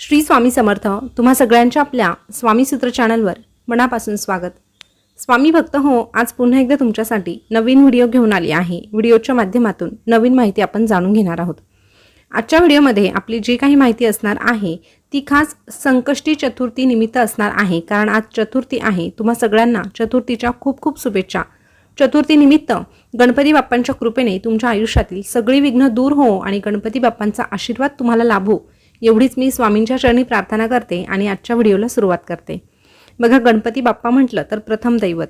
श्री स्वामी समर्थ तुम्हा सगळ्यांच्या आपल्या स्वामी सूत्र चॅनलवर मनापासून स्वागत. स्वामी भक्त हो आज पुन्हा एकदा तुमच्यासाठी नवीन व्हिडिओ घेऊन आली आहे. व्हिडिओच्या माध्यमातून नवीन माहिती आपण जाणून घेणार आहोत. आजच्या व्हिडिओमध्ये आपली जी काही माहिती असणार आहे ती खास संकष्टी चतुर्थी निमित्त असणार आहे. कारण आज चतुर्थी आहे. तुम्हा सगळ्यांना चतुर्थीच्या खूप खूप शुभेच्छा. चतुर्थीनिमित्त गणपती बाप्पांच्या कृपेने तुमच्या आयुष्यातील सगळी विघ्न दूर हो आणि गणपती बाप्पांचा आशीर्वाद तुम्हाला लाभो. एवढीच मी स्वामींच्या चरणी प्रार्थना करते आणि आजच्या व्हिडिओला सुरुवात करते. बघा गणपती बाप्पा म्हटलं तर प्रथम दैवत.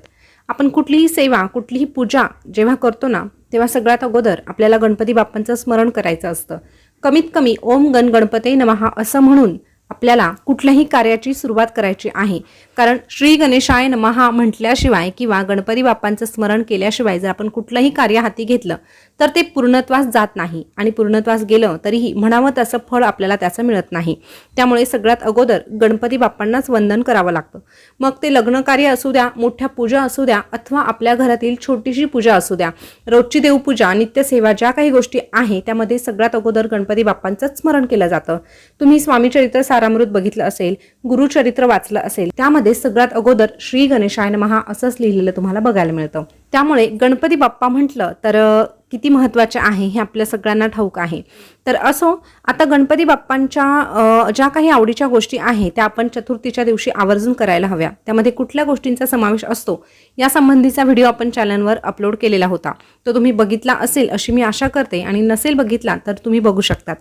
आपण कुठलीही सेवा कुठलीही पूजा जेव्हा करतो ना तेव्हा सगळ्यात अगोदर आपल्याला गणपती बाप्पांचं स्मरण करायचं असतं. कमीत कमी ओम गण गणपते नमहा असं म्हणून आपल्याला कुठल्याही कार्याची सुरुवात करायची आहे. कारण श्री गणेशाय नमहा म्हटल्याशिवाय किंवा गणपती बाप्पांचं स्मरण केल्याशिवाय जर आपण कुठलंही कार्य हाती घेतलं तर ते पूर्णत्वास जात नाही. आणि पूर्णत्वास गेलं तरीही म्हणावं तसं फळ आपल्याला त्याचं मिळत नाही. त्यामुळे सगळ्यात अगोदर गणपती बाप्पांनाच वंदन करावं लागतं. मग ते लग्न कार्य असू द्या मोठ्या पूजा असू द्या अथवा आपल्या घरातील छोटीशी पूजा असू द्या रोजची देवपूजा नित्यसेवा ज्या काही गोष्टी आहे त्यामध्ये सगळ्यात अगोदर गणपती बाप्पांचंच स्मरण केलं जातं. तुम्ही स्वामी चरित्र सारामृत बघितलं असेल गुरुचरित्र वाचलं असेल त्यामध्ये सगळ्यात अगोदर श्री गणेशायन महा असंच लिहिलेलं तुम्हाला बघायला मिळतं. त्यामुळे गणपती बाप्पा म्हटलं तर किती महत्त्वाचे आहे हे आपल्या सगळ्यांना ठाऊक आहे. तर असो आता गणपती बाप्पांच्या ज्या काही आवडीच्या गोष्टी आहेत त्या आपण चतुर्थीच्या दिवशी आवर्जून करायला हव्या. त्यामध्ये कुठल्या गोष्टींचा समावेश असतो या संबंधीचा व्हिडिओ आपण चॅनलवर अपलोड केलेला होता. तो तुम्ही बघितला असेल अशी मी आशा करते. आणि नसेल बघितला तर तुम्ही बघू शकतात.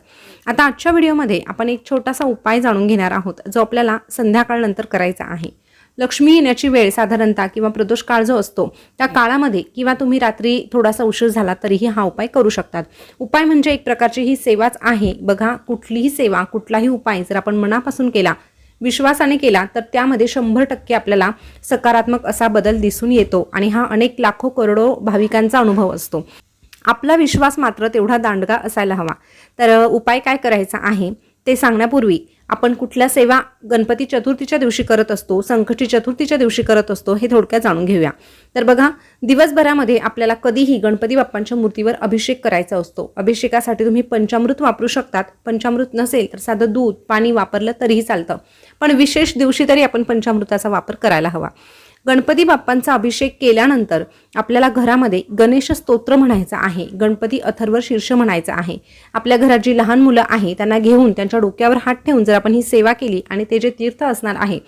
आता आजच्या व्हिडिओमध्ये आपण एक छोटासा उपाय जाणून घेणार आहोत जो आपल्याला संध्याकाळनंतर करायचा आहे. लक्ष्मी येण्याची वेळ साधारणतः किंवा प्रदोष काळ जो असतो त्या काळामध्ये किंवा तुम्ही रात्री थोडासा उशीर झाला तरीही हा उपाय करू शकतात. उपाय म्हणजे एक प्रकारची ही सेवाच आहे. बघा कुठलीही सेवा कुठलाही उपाय जर आपण मनापासून केला विश्वासाने केला तर त्यामध्ये शंभर टक्के आपल्याला सकारात्मक असा बदल दिसून येतो आणि हा अनेक लाखो करोडो भाविकांचा अनुभव असतो. आपला विश्वास मात्र तेवढा दांडगा असायला हवा. तर उपाय काय करायचा आहे? ते सांगण्यापूर्वी आपण कुठल्या सेवा गणपती चतुर्थीच्या दिवशी करत असतो संकटी चतुर्थीच्या दिवशी करत असतो हे थोडक्यात जाणून घेऊया. तर बघा दिवसभरामध्ये आपल्याला कधीही गणपती बाप्पांच्या मूर्तीवर अभिषेक करायचा असतो. अभिषेकासाठी तुम्ही पंचामृत वापरू शकतात. पंचामृत नसेल तर साधं दूध पाणी वापरलं तरीही चालतं. पण विशेष दिवशी तरी आपण पंचामृताचा वापर करायला हवा. गणपती बाप्पांचा अभिषेक केल्यानंतर आपल्याला घरामध्ये गणेश स्तोत्र म्हणायचं आहे. गणपती अथर्व शीर्ष म्हणायचं आहे. आपल्या घरात जी लहान मुलं आहे त्यांना घेऊन त्यांच्या डोक्यावर हात ठेवून जर आपण ही सेवा केली आणि ते जे तीर्थ असणार आहे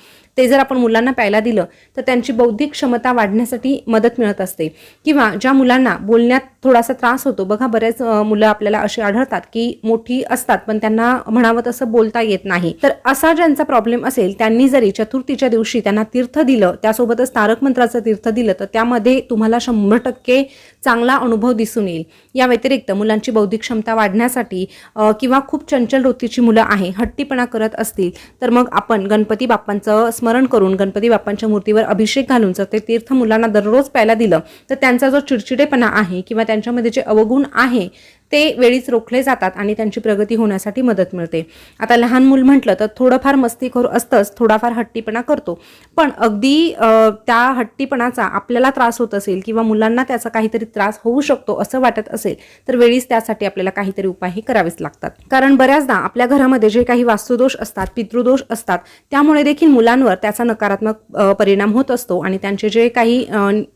ते जर आपण मुलांना प्यायला दिलं तर त्यांची बौद्धिक क्षमता वाढण्यासाठी मदत मिळत असते. किंवा ज्या मुलांना बोलण्यात थोडासा त्रास होतो बघा बऱ्याच मुलं आपल्याला अशी आढळतात की मोठी असतात पण त्यांना म्हणावं तसं बोलता येत नाही. तर असा ज्यांचा प्रॉब्लेम असेल त्यांनी जरी चतुर्थीच्या दिवशी त्यांना तीर्थ दिलं त्यासोबतच तारक मंत्राचं तीर्थ दिलं तर त्यामध्ये तुम्हाला शंभर टक्के चांगला अनुभव दिसून येईल. या व्यतिरिक्त मुलांची बौद्धिक क्षमता वाढण्यासाठी किंवा खूप चंचल वृत्तीची मुलं आहे हट्टीपणा करत असतील तर मग आपण गणपती बाप्पांचं स्मरण करून गणपती बाप्पांच्या मूर्तीवर अभिषेक घालून जर ते तीर्थ मुलांना दररोज प्यायला दिलं तर त्यांचा जो चिडचिडेपणा आहे किंवा त्यांच्यामध्ये जे अवगुण आहे ते वेळीच रोखले जातात आणि त्यांची प्रगती होण्यासाठी मदत मिळते. आता लहान मूल म्हटलं तर थोडंफार मस्तीखोर असतंच थोडाफार हट्टीपणा करतो. पण अगदी त्या हट्टीपणाचा आपल्याला त्रास होत असेल किंवा मुलांना त्याचा काहीतरी त्रास होऊ शकतो असं वाटत असेल तर वेळीच त्यासाठी आपल्याला काहीतरी उपाय हे करावेच लागतात. कारण बऱ्याचदा आपल्या घरामध्ये जे काही वास्तुदोष असतात पितृदोष असतात त्यामुळे देखील मुलांवर त्याचा नकारात्मक परिणाम होत असतो आणि त्यांचे जे काही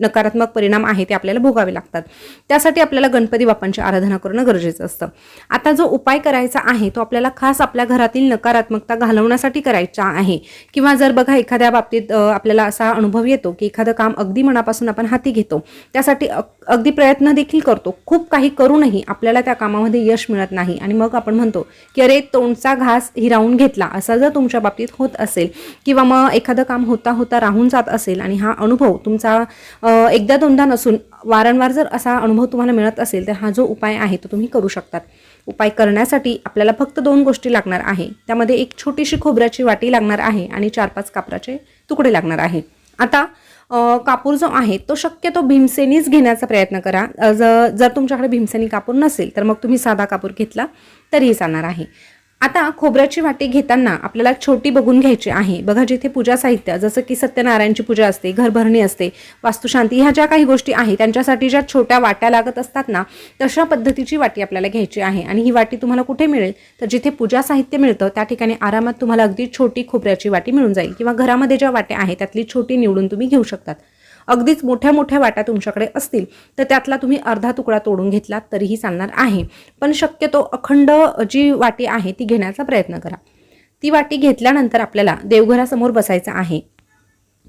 नकारात्मक परिणाम आहे ते आपल्याला भोगावे लागतात. त्यासाठी आपल्याला गणपती बाप्पांची आराधना करणं गरजेचं असतं. आता जो उपाय करायचा आहे तो आपल्याला खास आपल्या घरातील नकारात्मकता घालवण्यासाठी करायचा आहे. किंवा जर बघा एखाद्या बाबतीत आपल्याला असा अनुभव येतो की एखादं काम अगदी मनापासून आपण हाती घेतो. त्यासाठी अगदी प्रयत्न देखील करतो. खूप काही करूनही आपल्याला त्या कामामध्ये यश मिळत नाही. आणि मग आपण म्हणतो की अरे तोंडचा घास हिरावून घेतला. असा जर तुमच्या बाबतीत होत असेल किंवा मग एखादं काम होता होता राहून जात असेल आणि हा अनुभव तुमचा एकदा दोनदा नसून वारंवार जर असा अनुभव तुम्हाला मिळत असेल तर हा जो उपाय आहे तो तुम्ही करू शकतात. उपाय करण्यासाठी आपल्याला फक्त दोन गोष्टी लागणार आहे. त्यामध्ये एक छोटीशी खोबऱ्याची वाटी लागणार आहे आणि चार पाच कापराचे तुकडे लागणार आहे. आता कापूर जो आहे तो शक्यतो भीमसेनीच घेण्याचा प्रयत्न करा. जर तुमच्याकडे भीमसेनी कापूर नसेल तर मग तुम्ही साधा कापूर घेतला तरीही चालणार आहे. आता खोबऱ्याची वाटी घेताना आपल्याला छोटी बघून घ्यायची आहे. बघा जिथे पूजा साहित्य जसं की सत्यनारायणची पूजा असते घरभरणी असते वास्तुशांती ह्या ज्या काही गोष्टी आहेत त्यांच्यासाठी ज्या छोट्या वाट्या लागत असतात ना तशा पद्धतीची वाटी आपल्याला घ्यायची आहे. आणि ही वाटी तुम्हाला कुठे मिळेल? तर जिथे पूजा साहित्य मिळतं त्या ठिकाणी आरामात तुम्हाला अगदी छोटी खोबऱ्याची वाटी मिळून जाईल. किंवा घरामध्ये ज्या वाट्या आहेत त्यातली छोटी निवडून तुम्ही घेऊ शकतात. अगदीच मोठ्या मोठ्या वाट्या तुमच्याकडे असतील तर त्यातला तुम्ही अर्धा तुकडा तोडून घेतला तरीही चालणार आहे. पण शक्यतो अखंड जी वाटी आहे ती घेण्याचा प्रयत्न करा. ती वाटी घेतल्यानंतर आपल्याला देवघरासमोर बसायचं आहे.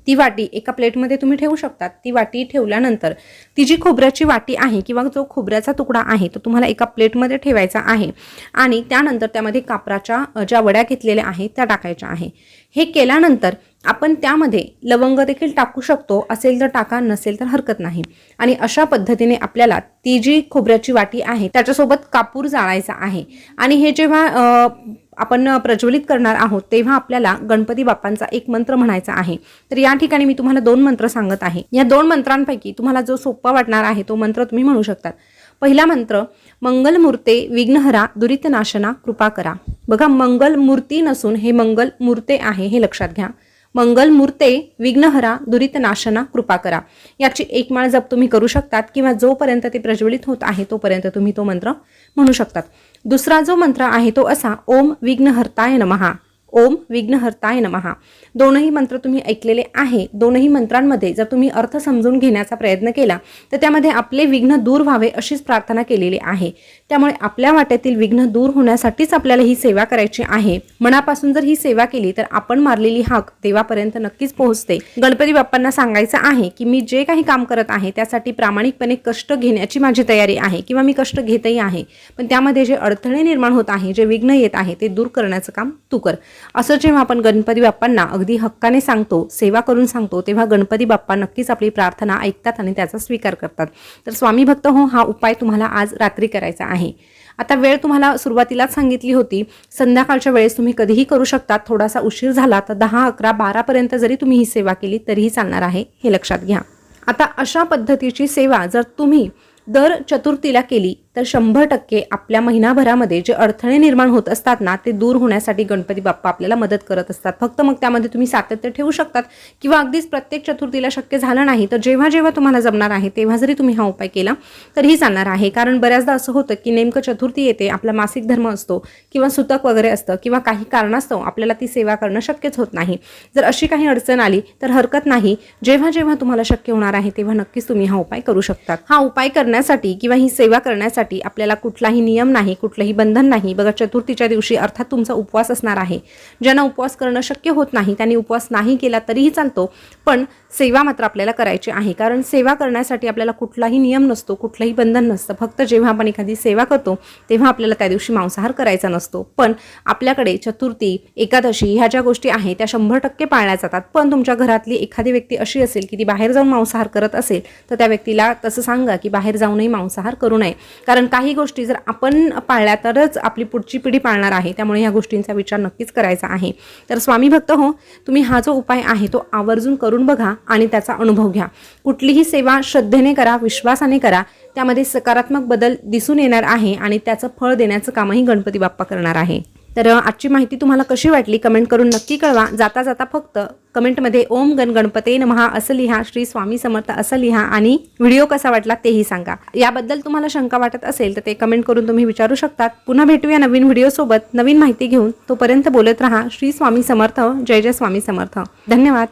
ती वाटी एका प्लेटमध्ये तुम्ही ठेवू शकतात. ती वाटी ठेवल्यानंतर ती जी खोबऱ्याची वाटी आहे किंवा जो खोबऱ्याचा तुकडा आहे तो तुम्हाला एका प्लेटमध्ये ठेवायचा आहे आणि त्यानंतर त्यामध्ये कापराच्या ज्या वड्या घेतलेल्या आहेत त्या टाकायच्या आहे. हे केल्यानंतर आपण त्यामध्ये लवंग देखील टाकू शकतो. असेल तर टाका नसेल तर हरकत नाही. आणि अशा पद्धतीने आपल्याला ती जी खोबऱ्याची वाटी आहे त्याच्यासोबत कापूर जाळायचा आहे. आणि हे जेव्हा आपण प्रज्वलित करणार आहोत तेव्हा आपल्याला गणपती बाप्पांचा एक मंत्र म्हणायचा आहे. तर या ठिकाणी मी तुम्हाला दोन मंत्र सांगत आहे. या दोन मंत्रांपैकी तुम्हाला जो सोपा वाटणार आहे तो मंत्र तुम्ही म्हणू शकतात पहिला मंत्र मंगल मूर्ते विघ्नहरा दुरितनाशना कृपा करा. बघा मंगल मूर्ती नसून हे मंगल मूर्ते आहे हे लक्षात घ्या. मंगल मूर्ते विघ्नहरा दुरित नाशना कृपा करा. याची एक माळ जप तुम्ही करू शकतात किंवा जोपर्यंत ते प्रज्वलित होत आहे तोपर्यंत तुम्ही तो मंत्र म्हणू शकतात. दुसरा जो मंत्र आहे तो असा ओम विघ्नहर्ताय नमहा ओम विघ्नहर्ताय नमहा दोनही मंत्र तुम्ही ऐकलेले आहे. दोनही मंत्रांमध्ये जर तुम्ही अर्थ समजून घेण्याचा प्रयत्न केला तर त्यामध्ये आपले विघ्न दूर व्हावे अशीच प्रार्थना केलेली आहे. त्यामुळे आपल्या वाट्यातील विघ्न दूर होण्यासाठीच आपल्याला ही सेवा करायची आहे. मनापासून जर ही सेवा केली तर आपण मारलेली हाक देवापर्यंत नक्कीच पोहोचते. गणपती बाप्पांना सांगायचं आहे की मी जे काही काम करत आहे त्यासाठी प्रामाणिकपणे कष्ट घेण्याची माझी तयारी आहे किंवा मी कष्ट घेतही आहे. पण त्यामध्ये जे अडथळे निर्माण होत आहे जे विघ्न येत आहे ते दूर करण्याचं काम तू कर. असं जेव्हा आपण गणपती बाप्पांना अगदी हक्काने सांगतो सेवा करून सांगतो तेव्हा गणपती बाप्पा नक्कीच आपली प्रार्थना ऐकतात आणि त्याचा स्वीकार करतात. तर स्वामी भक्त हो हा उपाय तुम्हाला आज रात्री करायचा आहे. आता वेळ तुम्हाला सुरुवातीलाच सांगितली होती. संध्याकाळच्या वेळेस तुम्ही कधीही करू शकता. थोडासा उशीर झाला तर दहा अकरा बारापर्यंत जरी तुम्ही ही सेवा केली तरीही चालणार आहे. हे लक्षात घ्या. आता अशा पद्धतीची सेवा जर तुम्ही दर चतुर्थीला केली तर शंभर टक्के आपल्या महिनाभरामध्ये जे अडथळे निर्माण होत असतात ना ते दूर होण्यासाठी गणपती बाप्पा आपल्याला मदत करत असतात. फक्त मग त्यामध्ये तुम्ही सातत्य ठेवू शकतात किंवा अगदीच प्रत्येक चतुर्थीला शक्य झालं नाही तर जेव्हा जेव्हा तुम्हाला जमणार आहे तेव्हा जरी तुम्ही हा उपाय केला तरीही चालणार आहे. कारण बऱ्याचदा असं होतं की नेमकं चतुर्थी येते आपला मासिक धर्म असतो किंवा सुतक वगैरे असतं किंवा काही कारणास्तव आपल्याला ती सेवा करणं शक्यच होत नाही. जर अशी काही अडचण आली तर हरकत नाही. जेव्हा जेव्हा तुम्हाला शक्य होणार आहे तेव्हा नक्कीच तुम्ही हा उपाय करू शकतात. हा उपाय करण्यासाठी किंवा ही सेवा करण्यासाठी आपल्याला कुठलाही नियम नाही कुठलंही बंधन नाही. बघा चतुर्थीच्या दिवशी अर्थात तुमचा उपवास असणार आहे. ज्यांना उपवास करणं शक्य होत नाही त्यांनी उपवास नाही केला तरीही चालतो पण सेवा मात्र आपल्याला करायची आहे. कारण सेवा करण्यासाठी आपल्याला कुठलाही नियम नसतो कुठलंही बंधन नसतं. फक्त जेव्हा आपण एखादी सेवा करतो तेव्हा आपल्याला त्या दिवशी मांसाहार करायचा नसतो. पण आपल्याकडे चतुर्थी एकादशी ह्या ज्या गोष्टी आहेत त्या शंभर टक्के पाळल्या जातात. पण तुमच्या घरातली एखादी व्यक्ती अशी असेल की ती बाहेर जाऊन मांसाहार करत असेल तर त्या व्यक्तीला तसं सांगा की बाहेर जाऊनही मांसाहार करू नये. कारण काही गोष्टी जर आपण पाळल्या तरच आपली पुढची पिढी पाळणार आहे. त्यामुळे ह्या गोष्टींचा विचार नक्कीच करायचा आहे. तर स्वामी भक्त हो तुम्ही हा जो उपाय आहे तो आवर्जून करून बघा आणि त्याचा अनुभव घ्या. कुठलीही सेवा श्रद्धेने करा विश्वासाने करा त्यामध्ये सकारात्मक बदल दिसून येणार आहे आणि त्याचं फळ देण्याचं कामही गणपती बाप्पा करणार आहे. तर आजची माहिती तुम्हाला कशी वाटली कमेंट करून नक्की कळवा. जाता जाता फक्त कमेंटमध्ये ओम गण गणपते नमहा असं लिहा श्री स्वामी समर्थ असं लिहा आणि व्हिडिओ कसा वाटला तेही सांगा. याबद्दल तुम्हाला शंका वाटत असेल तर ते कमेंट करून तुम्ही विचारू शकतात. पुन्हा भेटूया नवीन व्हिडिओसोबत नवीन माहिती घेऊन तोपर्यंत बोलत राहा. श्री स्वामी समर्थ. जय जय स्वामी समर्थ. धन्यवाद.